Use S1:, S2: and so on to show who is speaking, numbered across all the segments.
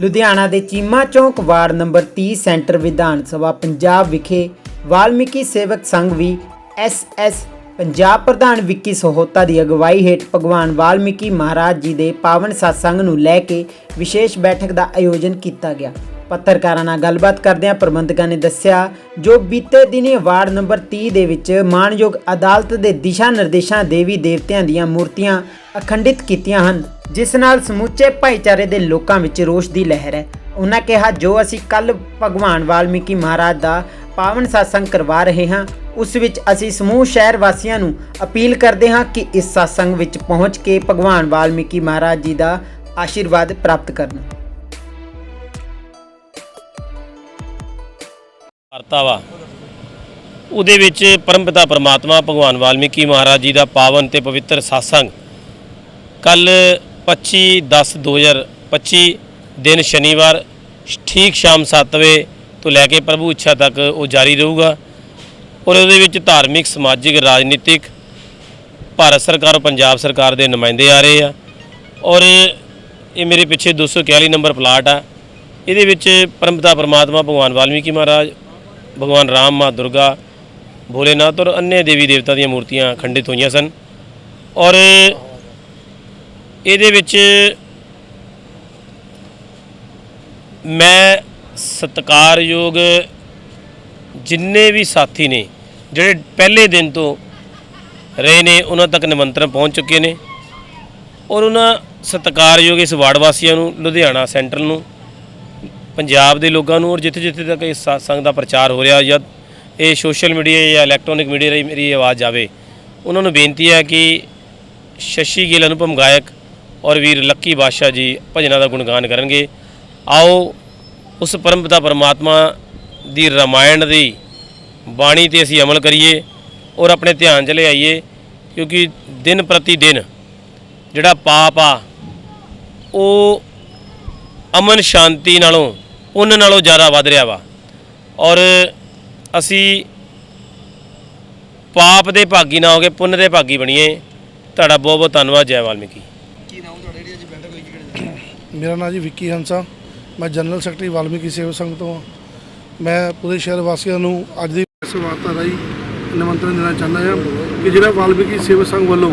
S1: ਲੁਧਿਆਣਾ ਦੇ ਚੀਮਾ ਚੌਂਕ ward number 30 centre Vidhan Sabha Punjab ਵਿਖੇ ਵਾਲਮੀਕੀ ਸੇਵਕ ਸੰਘ ਵੀ ਐਸਐਸ ਪੰਜਾਬ ਪ੍ਰਧਾਨ ਵਿੱਕੀ ਸਹੋਤਾ ਦੀ ਅਗਵਾਈ ਹੇਠ ਭਗਵਾਨ ਵਾਲਮੀਕੀ ਮਹਾਰਾਜ ਜੀ ਦੇ ਪਾਵਨ ਸਤਸੰਗ ਨੂੰ ਲੈ ਕੇ ਵਿਸ਼ੇਸ਼ ਬੈਠਕ ਦਾ ਆਯੋਜਨ ਕੀਤਾ ਗਿਆ। ਪੱਤਰਕਾਰਾਂ ਨਾਲ ਗੱਲਬਾਤ ਕਰਦਿਆਂ ਪ੍ਰਬੰਧਕਾਂ ਨੇ ਦੱਸਿਆ, ਜੋ ਬੀਤੇ ਦਿਨੀ ਵਾਰਡ ਨੰਬਰ 30 ਦੇ ਵਿੱਚ ਮਾਨਯੋਗ ਅਦਾਲਤ ਦੇ ਦਿਸ਼ਾ ਨਿਰਦੇਸ਼ਾਂ ਦੇਵੀ ਦੇਵਤਿਆਂ ਦੀਆਂ ਮੂਰਤੀਆਂ ਅਖੰਡਿਤ ਕੀਤੀਆਂ ਹਨ। ਜਿਸ ਨਾਲ ਸਮੁੱਚੇ ਭਾਈਚਾਰੇ ਦੇ ਲੋਕਾਂ ਵਿੱਚ ਰੋਸ਼ ਦੀ ਲਹਿਰ ਹੈ। ਉਹਨਾਂ ਕਿਹਾ, ਜੋ ਅਸੀਂ ਕੱਲ ਭਗਵਾਨ ਵਾਲਮੀਕੀ ਮਹਾਰਾਜ ਦਾ ਪਾਵਨ satsang ਕਰਵਾ ਰਹੇ ਹਾਂ, ਉਸ ਵਿੱਚ ਅਸੀਂ ਸਮੂਹ ਸ਼ਹਿਰ ਵਾਸੀਆਂ ਨੂੰ ਅਪੀਲ ਕਰਦੇ ਹਾਂ ਕਿ ਇਸ satsang ਵਿੱਚ ਪਹੁੰਚ ਕੇ ਭਗਵਾਨ ਵਾਲਮੀਕੀ ਮਹਾਰਾਜ ਜੀ ਦਾ ਆਸ਼ੀਰਵਾਦ ਪ੍ਰਾਪਤ ਕਰਨ।
S2: ਵਾਰਤਾ ਵਾ ਉਹਦੇ ਵਿੱਚ ਪਰਮਪਿਤਾ ਪਰਮਾਤਮਾ ਭਗਵਾਨ ਵਾਲਮੀਕੀ ਮਹਾਰਾਜ ਜੀ ਦਾ ਪਾਵਨ ਤੇ ਪਵਿੱਤਰ satsang ਕੱਲ 25 10 2025 ਦਿਨ ਸ਼ਨੀਵਾਰ ਠੀਕ ਸ਼ਾਮ 7 ਵਜੇ ਤੋਂ ਲੈ ਕੇ ਪ੍ਰਭੂ ਇੱਛਾ ਤੱਕ ਉਹ ਜਾਰੀ ਰਹੂਗਾ। ਔਰ ਉਹਦੇ ਵਿੱਚ ਧਾਰਮਿਕ, ਸਮਾਜਿਕ, ਰਾਜਨੀਤਿਕ ਭਾਰਤ ਸਰਕਾਰ ਔਰ ਪੰਜਾਬ ਸਰਕਾਰ ਦੇ ਨੁਮਾਇੰਦੇ ਆ ਰਹੇ ਆ। ਔਰ ਇਹ ਮੇਰੇ ਪਿੱਛੇ 241 ਨੰਬਰ ਪਲਾਟ ਆ। ਇਹਦੇ ਵਿੱਚ ਪਰਮਪਤਾ ਪਰਮਾਤਮਾ ਭਗਵਾਨ ਵਾਲਮੀਕੀ ਮਹਾਰਾਜ, ਭਗਵਾਨ ਰਾਮ ਮਾਂ ਦੁਰਗਾ, ਭੋਲੇਨਾਥ ਔਰ ਅੰਨੇ ਦੇਵੀ ਦੇਵਤਾ ਦੀਆਂ ਮੂਰਤੀਆਂ ਖੰਡਿਤ ਹੋਈਆਂ ਸਨ। ਔਰ ਇਹਦੇ ਵਿੱਚ ਮੈਂ ਸਤਿਕਾਰਯੋਗ ਜਿੰਨੇ ਵੀ ਸਾਥੀ ਨੇ, ਜਿਹੜੇ ਪਹਿਲੇ ਦਿਨ ਤੋਂ ਰਹੇ ਨੇ, ਉਹਨਾਂ ਤੱਕ ਨਿਮੰਤਰਣ ਪਹੁੰਚ ਚੁੱਕੇ ਨੇ। ਔਰ ਉਹਨਾਂ ਸਤਿਕਾਰਯੋਗ ਇਸ ਵਾਰਡ ਵਾਸੀਆਂ ਨੂੰ, ਲੁਧਿਆਣਾ ਸੈਂਟਰਲ ਨੂੰ, ਪੰਜਾਬ ਦੇ ਲੋਕਾਂ ਨੂੰ, ਔਰ ਜਿੱਥੇ ਜਿੱਥੇ ਤੱਕ ਇਸ satsang ਦਾ ਪ੍ਰਚਾਰ ਹੋ ਰਿਹਾ ਜਾਂ ਇਹ ਸੋਸ਼ਲ ਮੀਡੀਆ ਜਾਂ ਇਲੈਕਟ੍ਰੋਨਿਕ ਮੀਡੀਆ ਰਾਹੀਂ ਮੇਰੀ ਆਵਾਜ਼ ਜਾਵੇ, ਉਹਨਾਂ ਨੂੰ ਬੇਨਤੀ ਹੈ ਕਿ ਸ਼ਸ਼ੀ ਗਿੱਲ ਅਨੁਪਮ ਗਾਇਕ ਔਰ ਵੀਰ ਲੱਕੀ ਬਾਦਸ਼ਾਹ ਜੀ ਭਜਨਾਂ ਦਾ ਗੁਣਗਾਨ ਕਰਨਗੇ। ਆਓ ਉਸ ਪਰਮਪਿਤਾ ਪਰਮਾਤਮਾ ਦੀ ਰਮਾਇਣ ਦੀ ਬਾਣੀ ਤੇ ਅਸੀਂ ਅਮਲ ਕਰੀਏ ਔਰ ਆਪਣੇ ਧਿਆਨ 'ਚ ਲਿਆਈਏ ਕਿਉਂਕਿ ਦਿਨ ਪ੍ਰਤੀ ਦਿਨ ਜਿਹੜਾ ਪਾਪ ਆ, ਉਹ ਅਮਨ ਸ਼ਾਂਤੀ ਨਾਲੋਂ, ਪੁੰਨ ਨਾਲੋਂ ਜ਼ਿਆਦਾ ਵੱਧ ਰਿਹਾ ਵਾ। ਔਰ ਅਸੀਂ ਪਾਪ ਦੇ ਭਾਗੀ ਨਾ ਹੋ ਕੇ ਪੁੰਨ ਦੇ ਭਾਗੀ ਬਣੀਏ। ਤੁਹਾਡਾ ਬਹੁਤ ਬਹੁਤ ਧੰਨਵਾਦ, ਜੈ ਵਾਲਮੀਕੀ।
S3: ਮੇਰਾ ਨਾਮ ਜੀ ਵਿੱਕੀ ਹੰਸਾ। ਮੈਂ ਜਨਰਲ ਸੈਕਟਰੀ ਵਾਲਮੀਕੀ ਸੇਵਾ ਸੰਘ ਤੋਂ ਹਾਂ। ਮੈਂ ਪੂਰੇ ਸ਼ਹਿਰ ਵਾਸੀਆਂ ਨੂੰ ਅੱਜ ਦੀ ਇਸ ਵਾਰਤਾ ਰਾਹੀਂ ਨਿਮੰਤਰਣ ਦੇਣਾ ਚਾਹੁੰਦਾ ਹਾਂ ਕਿ ਜਿਹੜਾ ਵਾਲਮੀਕੀ ਸੇਵਾ ਸੰਘ ਵੱਲੋਂ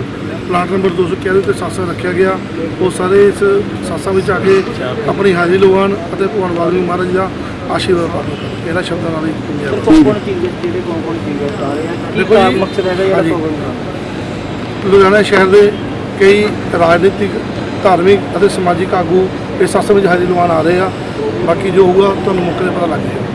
S3: ਪਲਾਟ ਨੰਬਰ 291 ਤੇ ਸਾਸਾ ਰੱਖਿਆ ਗਿਆ ਉਹ ਸਾਰੇ ਇਸ ਸਾਸਾ ਵਿੱਚ ਆ ਕੇ ਆਪਣੀ ਹਾਜ਼ਰੀ ਲਗਾਉਣ ਅਤੇ ਭਗਵਾਨ ਵਾਲਮੀਕੀ ਮਹਾਰਾਜ ਦਾ ਆਸ਼ੀਰਵਾਦ ਪ੍ਰਾਪਤ ਕਰਨ ਇਹਨਾਂ ਸ਼ਬਦਾਂ ਨਾਲ ਹੀ ਪੰਜਾਬ
S4: ਕੌਣ ਕੌਣ ਚੀਜ਼ ਜਿਹੜੇ ਕੌਣ ਕੌਣ ਚੀਜ਼ ਆ ਰਹੇ ਆ। ਕੀ
S3: ਦੇਖੋ
S4: ਮਕਸਦ ਹੈਗਾ ਜਿਹੜਾ
S3: ਹਾਂਜੀ।
S4: ਪ੍ਰੋਗਰਾਮ ਦਾ?
S3: ਲੁਧਿਆਣਾ ਸ਼ਹਿਰ ਦੇ ਕਈ ਰਾਜਨੀਤਿਕ, ਧਾਰਮਿਕ ਅਤੇ ਸਮਾਜਿਕ ਆਗੂ ਇਸ ਸਾਸਾ ਵਿੱਚ ਹਾਜ਼ਰੀ ਲਗਾਉਣ ਆ ਰਹੇ ਆ। ਬਾਕੀ ਜੋ ਹੋਊਗਾ, ਤੁਹਾਨੂੰ ਮੌਕੇ ਤੇ ਪਤਾ ਲੱਗ ਜਾਏਗਾ।